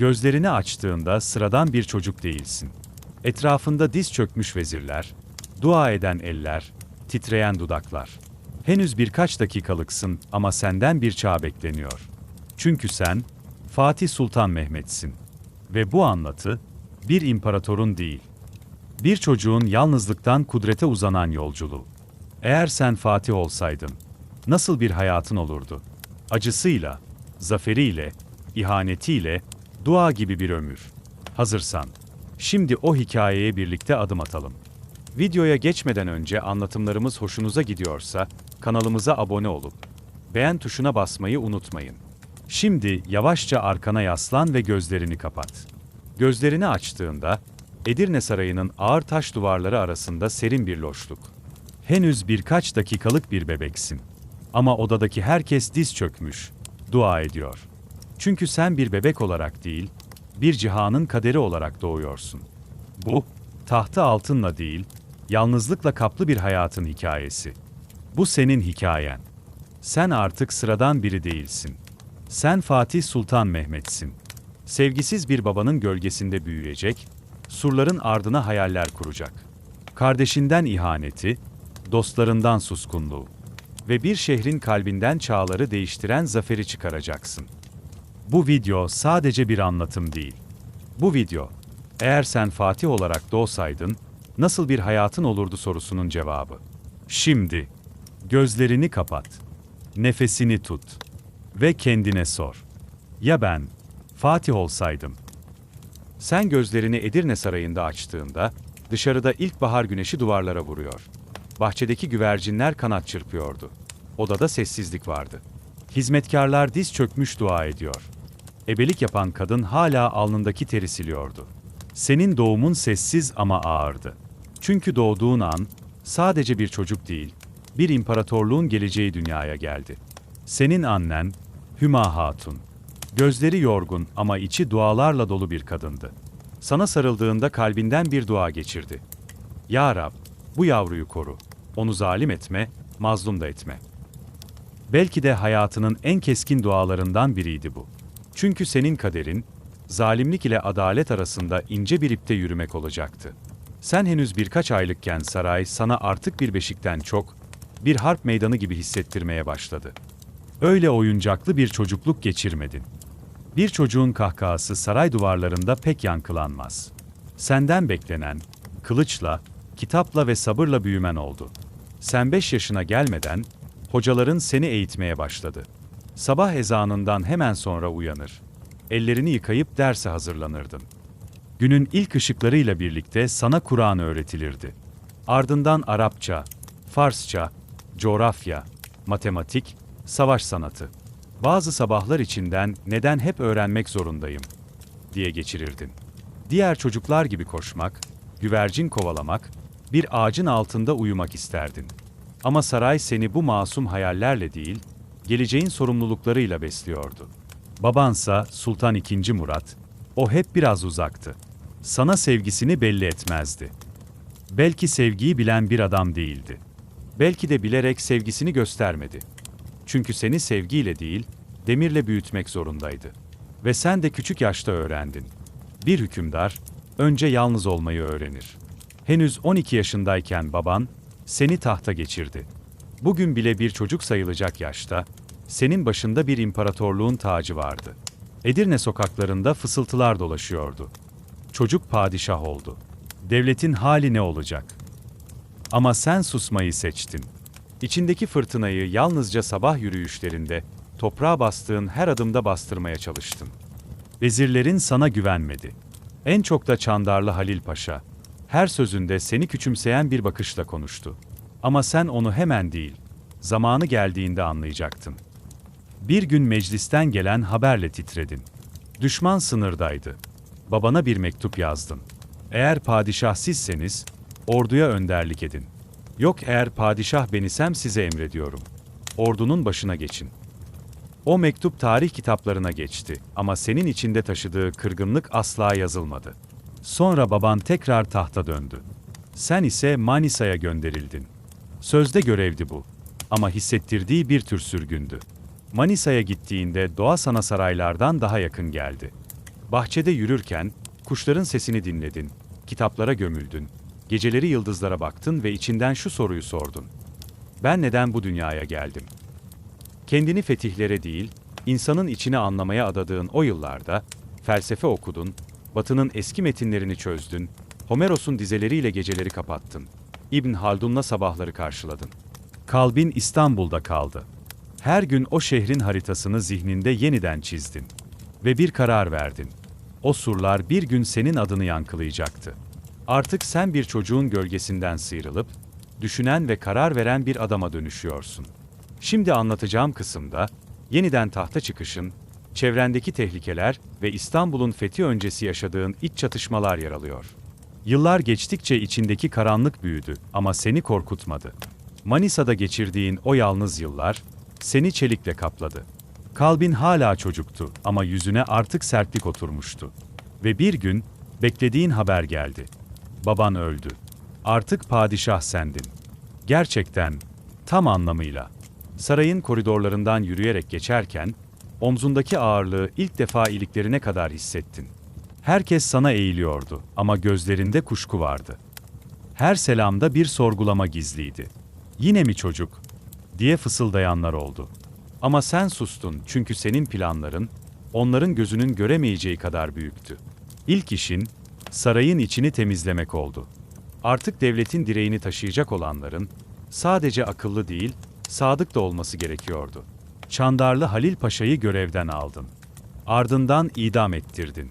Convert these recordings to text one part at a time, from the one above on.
Gözlerini açtığında sıradan bir çocuk değilsin. Etrafında diz çökmüş vezirler, dua eden eller, titreyen dudaklar. Henüz birkaç dakikalıksın ama senden bir çağ bekleniyor. Çünkü sen Fatih Sultan Mehmet'sin. Ve bu anlatı bir imparatorun değil, bir çocuğun yalnızlıktan kudrete uzanan yolculuğu. Eğer sen Fatih olsaydın, nasıl bir hayatın olurdu? Acısıyla, zaferiyle, ihanetiyle, dua gibi bir ömür. Hazırsan, şimdi o hikayeye birlikte adım atalım. Videoya geçmeden önce anlatımlarımız hoşunuza gidiyorsa, kanalımıza abone olup, beğen tuşuna basmayı unutmayın. Şimdi yavaşça arkana yaslan ve gözlerini kapat. Gözlerini açtığında, Edirne Sarayı'nın ağır taş duvarları arasında serin bir loşluk. Henüz birkaç dakikalık bir bebeksin. Ama odadaki herkes diz çökmüş, dua ediyor. Çünkü sen bir bebek olarak değil, bir cihanın kaderi olarak doğuyorsun. Bu, tahtı altınla değil, yalnızlıkla kaplı bir hayatın hikayesi. Bu senin hikayen. Sen artık sıradan biri değilsin. Sen Fatih Sultan Mehmet'sin. Sevgisiz bir babanın gölgesinde büyüyecek, surların ardına hayaller kuracak. Kardeşinden ihaneti, dostlarından suskunluğu ve bir şehrin kalbinden çağları değiştiren zaferi çıkaracaksın. Bu video sadece bir anlatım değil. Bu video, eğer sen Fatih olarak doğsaydın, nasıl bir hayatın olurdu sorusunun cevabı. Şimdi, gözlerini kapat, nefesini tut ve kendine sor. Ya ben, Fatih olsaydım? Sen gözlerini Edirne Sarayı'nda açtığında, dışarıda ilkbahar güneşi duvarlara vuruyor. Bahçedeki güvercinler kanat çırpıyordu. Odada sessizlik vardı. Hizmetkarlar diz çökmüş dua ediyor. Ebelik yapan kadın hala alnındaki teri siliyordu. Senin doğumun sessiz ama ağırdı. Çünkü doğduğun an sadece bir çocuk değil, bir imparatorluğun geleceği dünyaya geldi. Senin annen Hüma Hatun. Gözleri yorgun ama içi dualarla dolu bir kadındı. Sana sarıldığında kalbinden bir dua geçirdi. Ya Rab, bu yavruyu koru. Onu zalim etme, mazlum da etme. Belki de hayatının en keskin dualarından biriydi bu. Çünkü senin kaderin, zalimlik ile adalet arasında ince bir ipte yürümek olacaktı. Sen henüz birkaç aylıkken saray sana artık bir beşikten çok, bir harp meydanı gibi hissettirmeye başladı. Öyle oyuncaklı bir çocukluk geçirmedin. Bir çocuğun kahkahası saray duvarlarında pek yankılanmaz. Senden beklenen, kılıçla, kitapla ve sabırla büyümen oldu. Sen beş yaşına gelmeden, hocaların seni eğitmeye başladı. Sabah ezanından hemen sonra uyanır. Ellerini yıkayıp derse hazırlanırdın. Günün ilk ışıklarıyla birlikte sana Kur'an öğretilirdi. Ardından Arapça, Farsça, coğrafya, matematik, savaş sanatı. Bazı sabahlar içinden neden hep öğrenmek zorundayım diye geçirirdin. Diğer çocuklar gibi koşmak, güvercin kovalamak, bir ağacın altında uyumak isterdin. Ama saray seni bu masum hayallerle değil, geleceğin sorumluluklarıyla besliyordu. Babansa Sultan II. Murat, o hep biraz uzaktı. Sana sevgisini belli etmezdi. Belki sevgiyi bilen bir adam değildi. Belki de bilerek sevgisini göstermedi. Çünkü seni sevgiyle değil, demirle büyütmek zorundaydı. Ve sen de küçük yaşta öğrendin. Bir hükümdar, önce yalnız olmayı öğrenir. Henüz 12 yaşındayken baban, seni tahta geçirdi. Bugün bile bir çocuk sayılacak yaşta, senin başında bir imparatorluğun tacı vardı. Edirne sokaklarında fısıltılar dolaşıyordu. Çocuk padişah oldu. Devletin hali ne olacak? Ama sen susmayı seçtin. İçindeki fırtınayı yalnızca sabah yürüyüşlerinde, toprağa bastığın her adımda bastırmaya çalıştın. Vezirlerin sana güvenmedi. En çok da Çandarlı Halil Paşa. Her sözünde seni küçümseyen bir bakışla konuştu. Ama sen onu hemen değil, zamanı geldiğinde anlayacaktın. Bir gün meclisten gelen haberle titredin. Düşman sınırdaydı. Babana bir mektup yazdın. Eğer padişah sizseniz, orduya önderlik edin. Yok eğer padişah benisem size emrediyorum. Ordunun başına geçin. O mektup tarih kitaplarına geçti ama senin içinde taşıdığı kırgınlık asla yazılmadı. Sonra baban tekrar tahta döndü. Sen ise Manisa'ya gönderildin. Sözde görevdi bu ama hissettirdiği bir tür sürgündü. Manisa'ya gittiğinde doğa sana saraylardan daha yakın geldi. Bahçede yürürken, kuşların sesini dinledin, kitaplara gömüldün, geceleri yıldızlara baktın ve içinden şu soruyu sordun. Ben neden bu dünyaya geldim? Kendini fetihlere değil, insanın içini anlamaya adadığın o yıllarda, felsefe okudun, Batı'nın eski metinlerini çözdün, Homeros'un dizeleriyle geceleri kapattın, İbn Haldun'la sabahları karşıladın. Kalbin İstanbul'da kaldı. Her gün o şehrin haritasını zihninde yeniden çizdin. Ve bir karar verdin. O surlar bir gün senin adını yankılayacaktı. Artık sen bir çocuğun gölgesinden sıyrılıp, düşünen ve karar veren bir adama dönüşüyorsun. Şimdi anlatacağım kısımda, yeniden tahta çıkışın, çevrendeki tehlikeler ve İstanbul'un fethi öncesi yaşadığın iç çatışmalar yer alıyor. Yıllar geçtikçe içindeki karanlık büyüdü ama seni korkutmadı. Manisa'da geçirdiğin o yalnız yıllar, seni çelikle kapladı. Kalbin hala çocuktu ama yüzüne artık sertlik oturmuştu. Ve bir gün, beklediğin haber geldi. Baban öldü. Artık padişah sendin. Gerçekten, tam anlamıyla. Sarayın koridorlarından yürüyerek geçerken, omzundaki ağırlığı ilk defa iliklerine kadar hissettin. Herkes sana eğiliyordu ama gözlerinde kuşku vardı. Her selamda bir sorgulama gizliydi. Yine mi çocuk? Diye fısıldayanlar oldu. Ama sen sustun çünkü senin planların onların gözünün göremeyeceği kadar büyüktü. İlk işin sarayın içini temizlemek oldu. Artık devletin direğini taşıyacak olanların sadece akıllı değil, sadık da olması gerekiyordu. Çandarlı Halil Paşa'yı görevden aldın. Ardından idam ettirdin.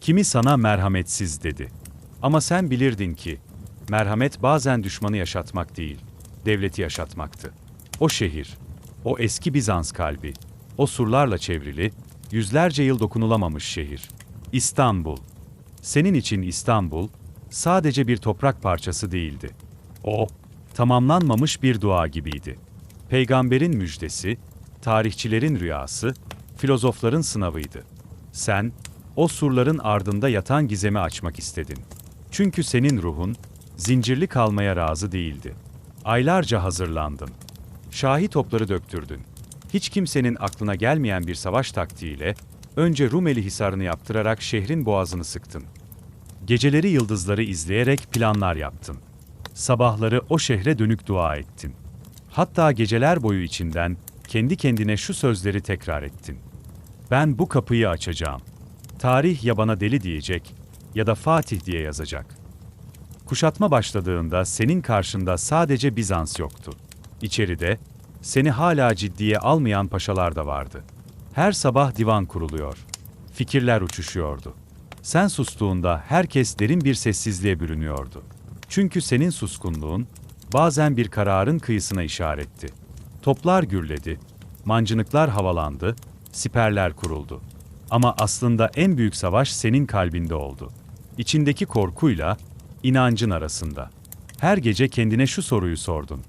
Kimi sana merhametsiz dedi. Ama sen bilirdin ki merhamet bazen düşmanı yaşatmak değil, devleti yaşatmaktı. O şehir, o eski Bizans kalbi, o surlarla çevrili, yüzlerce yıl dokunulamamış şehir. İstanbul. Senin için İstanbul, sadece bir toprak parçası değildi. O, tamamlanmamış bir dua gibiydi. Peygamberin müjdesi, tarihçilerin rüyası, filozofların sınavıydı. Sen, o surların ardında yatan gizemi açmak istedin. Çünkü senin ruhun, zincirli kalmaya razı değildi. Aylarca hazırlandın. Şahi topları döktürdün. Hiç kimsenin aklına gelmeyen bir savaş taktiğiyle, önce Rumeli Hisarını yaptırarak şehrin boğazını sıktın. Geceleri yıldızları izleyerek planlar yaptın. Sabahları o şehre dönük dua ettin. Hatta geceler boyu içinden kendi kendine şu sözleri tekrar ettin. Ben bu kapıyı açacağım. Tarih ya bana deli diyecek ya da Fatih diye yazacak. Kuşatma başladığında senin karşında sadece Bizans yoktu. İçeride seni hala ciddiye almayan paşalar da vardı. Her sabah divan kuruluyor. Fikirler uçuşuyordu. Sen sustuğunda herkes derin bir sessizliğe bürünüyordu. Çünkü senin suskunluğun bazen bir kararın kıyısına işaretti. Toplar gürledi, mancınıklar havalandı, siperler kuruldu. Ama aslında en büyük savaş senin kalbinde oldu. İçindeki korkuyla inancın arasında. Her gece kendine şu soruyu sordun.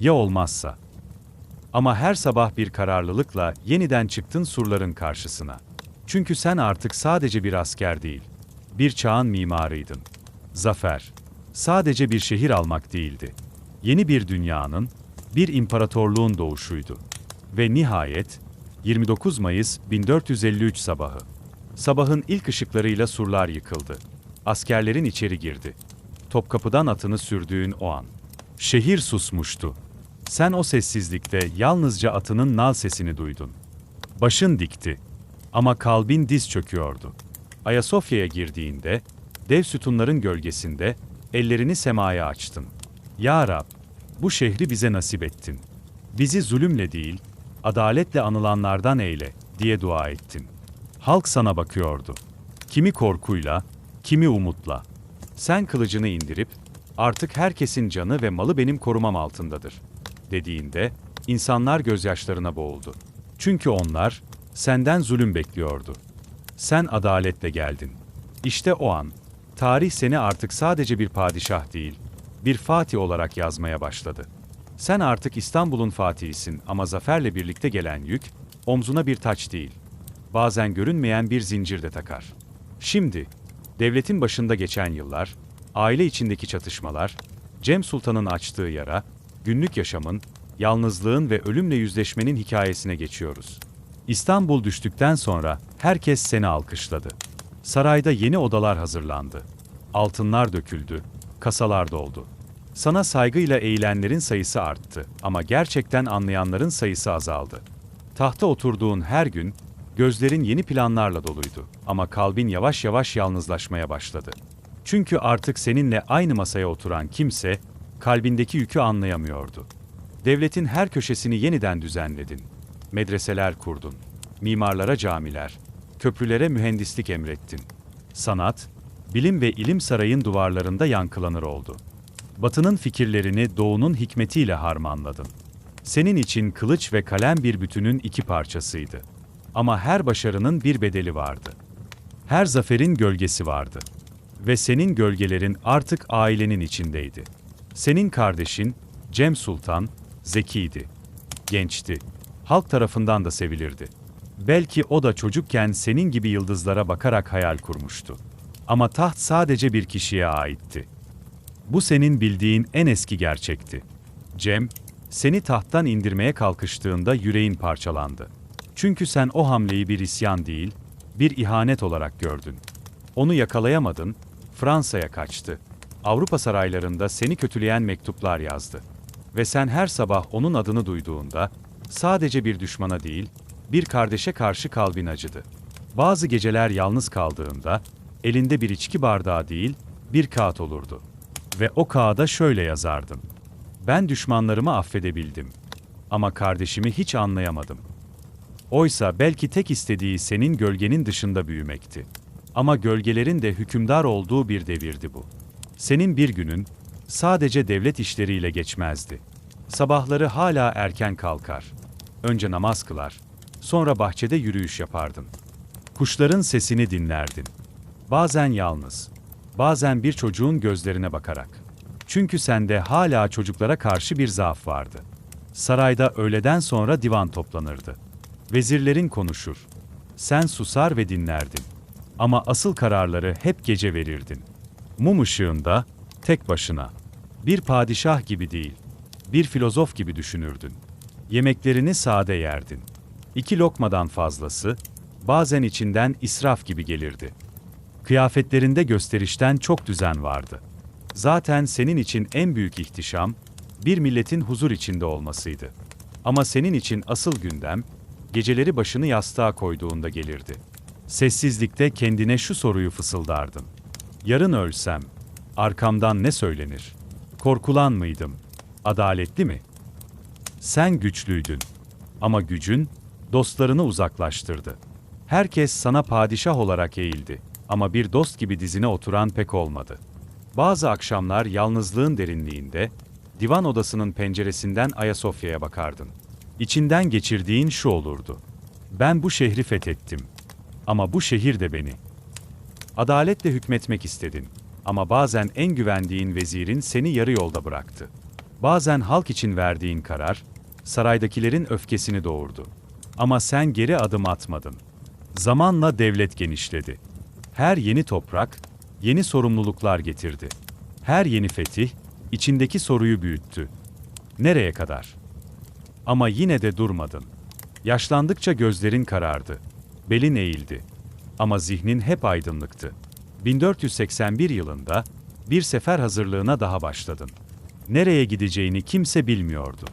Ya olmazsa? Ama her sabah bir kararlılıkla yeniden çıktın surların karşısına. Çünkü sen artık sadece bir asker değil, bir çağın mimarıydın. Zafer, sadece bir şehir almak değildi. Yeni bir dünyanın, bir imparatorluğun doğuşuydu. Ve nihayet, 29 Mayıs 1453 sabahı. Sabahın ilk ışıklarıyla surlar yıkıldı. Askerlerin içeri girdi. Topkapıdan atını sürdüğün o an. Şehir susmuştu. Sen o sessizlikte yalnızca atının nal sesini duydun. Başın dikti. Ama kalbin diz çöküyordu. Ayasofya'ya girdiğinde, dev sütunların gölgesinde, ellerini semaya açtın. Ya Rab, bu şehri bize nasip ettin. Bizi zulümle değil, adaletle anılanlardan eyle, diye dua ettin. Halk sana bakıyordu. Kimi korkuyla, kimi umutla. Sen kılıcını indirip, artık herkesin canı ve malı benim korumam altındadır, dediğinde, insanlar gözyaşlarına boğuldu. Çünkü onlar, senden zulüm bekliyordu. Sen adaletle geldin. İşte o an, tarih seni artık sadece bir padişah değil, bir fatih olarak yazmaya başladı. Sen artık İstanbul'un fatihisin ama zaferle birlikte gelen yük, omzuna bir taç değil, bazen görünmeyen bir zincir de takar. Şimdi, devletin başında geçen yıllar, aile içindeki çatışmalar, Cem Sultan'ın açtığı yara, günlük yaşamın, yalnızlığın ve ölümle yüzleşmenin hikayesine geçiyoruz. İstanbul düştükten sonra herkes seni alkışladı. Sarayda yeni odalar hazırlandı. Altınlar döküldü, kasalar doldu. Sana saygıyla eğilenlerin sayısı arttı ama gerçekten anlayanların sayısı azaldı. Tahta oturduğun her gün, gözlerin yeni planlarla doluydu ama kalbin yavaş yavaş yalnızlaşmaya başladı. Çünkü artık seninle aynı masaya oturan kimse, kalbindeki yükü anlayamıyordu. Devletin her köşesini yeniden düzenledin. Medreseler kurdun. Mimarlara camiler, köprülere mühendislik emrettin. Sanat, bilim ve ilim sarayın duvarlarında yankılanır oldu. Batının fikirlerini doğunun hikmetiyle harmanladın. Senin için kılıç ve kalem bir bütünün iki parçasıydı. Ama her başarının bir bedeli vardı. Her zaferin gölgesi vardı. Ve senin gölgelerin artık ailenin içindeydi. Senin kardeşin, Cem Sultan, zekiydi, gençti, halk tarafından da sevilirdi. Belki o da çocukken senin gibi yıldızlara bakarak hayal kurmuştu. Ama taht sadece bir kişiye aitti. Bu senin bildiğin en eski gerçekti. Cem, seni tahttan indirmeye kalkıştığında yüreğin parçalandı. Çünkü sen o hamleyi bir isyan değil, bir ihanet olarak gördün. Onu yakalayamadın, Fransa'ya kaçtı. Avrupa saraylarında seni kötüleyen mektuplar yazdı. Ve sen her sabah onun adını duyduğunda, sadece bir düşmana değil, bir kardeşe karşı kalbin acıdı. Bazı geceler yalnız kaldığında, elinde bir içki bardağı değil, bir kağıt olurdu. Ve o kağıda şöyle yazardım. Ben düşmanlarımı affedebildim. Ama kardeşimi hiç anlayamadım. Oysa belki tek istediği senin gölgenin dışında büyümekti. Ama gölgelerin de hükümdar olduğu bir devirdi bu. Senin bir günün sadece devlet işleriyle geçmezdi. Sabahları hala erken kalkar. Önce namaz kılar, sonra bahçede yürüyüş yapardın. Kuşların sesini dinlerdin. Bazen yalnız, bazen bir çocuğun gözlerine bakarak. Çünkü sende hala çocuklara karşı bir zaaf vardı. Sarayda öğleden sonra divan toplanırdı. Vezirlerin konuşur. Sen susar ve dinlerdin. Ama asıl kararları hep gece verirdin. Mum ışığında, tek başına. Bir padişah gibi değil, bir filozof gibi düşünürdün. Yemeklerini sade yerdin. İki lokmadan fazlası, bazen içinden israf gibi gelirdi. Kıyafetlerinde gösterişten çok düzen vardı. Zaten senin için en büyük ihtişam, bir milletin huzur içinde olmasıydı. Ama senin için asıl gündem, geceleri başını yastığa koyduğunda gelirdi. Sessizlikte kendine şu soruyu fısıldardın. Yarın ölsem, arkamdan ne söylenir? Korkulan mıydım? Adaletli mi? Sen güçlüydün. Ama gücün, dostlarını uzaklaştırdı. Herkes sana padişah olarak eğildi. Ama bir dost gibi dizine oturan pek olmadı. Bazı akşamlar yalnızlığın derinliğinde, divan odasının penceresinden Ayasofya'ya bakardın. İçinden geçirdiğin şu olurdu. Ben bu şehri fethettim. Ama bu şehir de beni. Adaletle hükmetmek istedin. Ama bazen en güvendiğin vezirin seni yarı yolda bıraktı. Bazen halk için verdiğin karar, saraydakilerin öfkesini doğurdu. Ama sen geri adım atmadın. Zamanla devlet genişledi. Her yeni toprak, yeni sorumluluklar getirdi. Her yeni fetih, içindeki soruyu büyüttü. Nereye kadar? Ama yine de durmadın. Yaşlandıkça gözlerin karardı. Belin eğildi. Ama zihnin hep aydınlıktı. 1481 yılında bir sefer hazırlığına daha başladın. Nereye gideceğini kimse bilmiyordu.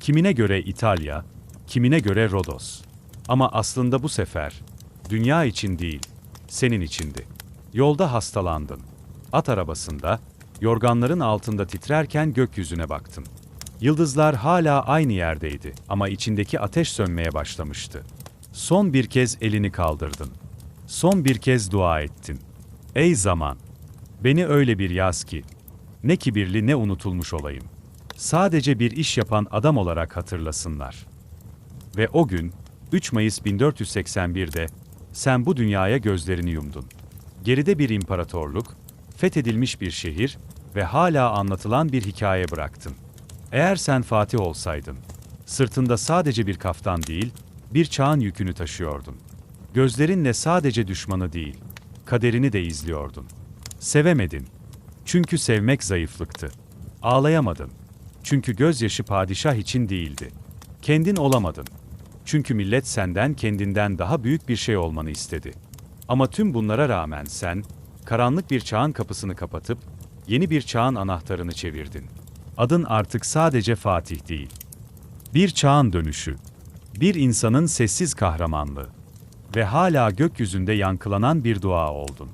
Kimine göre İtalya, kimine göre Rodos. Ama aslında bu sefer dünya için değil, senin içindi. Yolda hastalandın. At arabasında, yorganların altında titrerken gökyüzüne baktın. Yıldızlar hala aynı yerdeydi ama içindeki ateş sönmeye başlamıştı. Son bir kez elini kaldırdın. Son bir kez dua ettin. Ey zaman! Beni öyle bir yaz ki, ne kibirli ne unutulmuş olayım. Sadece bir iş yapan adam olarak hatırlasınlar. Ve o gün, 3 Mayıs 1481'de, sen bu dünyaya gözlerini yumdun. Geride bir imparatorluk, fethedilmiş bir şehir ve hala anlatılan bir hikaye bıraktın. Eğer sen Fatih olsaydın, sırtında sadece bir kaftan değil, bir çağın yükünü taşıyordun. Gözlerinle sadece düşmanı değil, kaderini de izliyordun. Sevemedin. Çünkü sevmek zayıflıktı. Ağlayamadın. Çünkü gözyaşı padişah için değildi. Kendin olamadın. Çünkü millet senden kendinden daha büyük bir şey olmanı istedi. Ama tüm bunlara rağmen sen, karanlık bir çağın kapısını kapatıp, yeni bir çağın anahtarını çevirdin. Adın artık sadece Fatih değil. Bir çağın dönüşü. Bir insanın sessiz kahramanlığı. Ve hala gökyüzünde yankılanan bir dua oldun.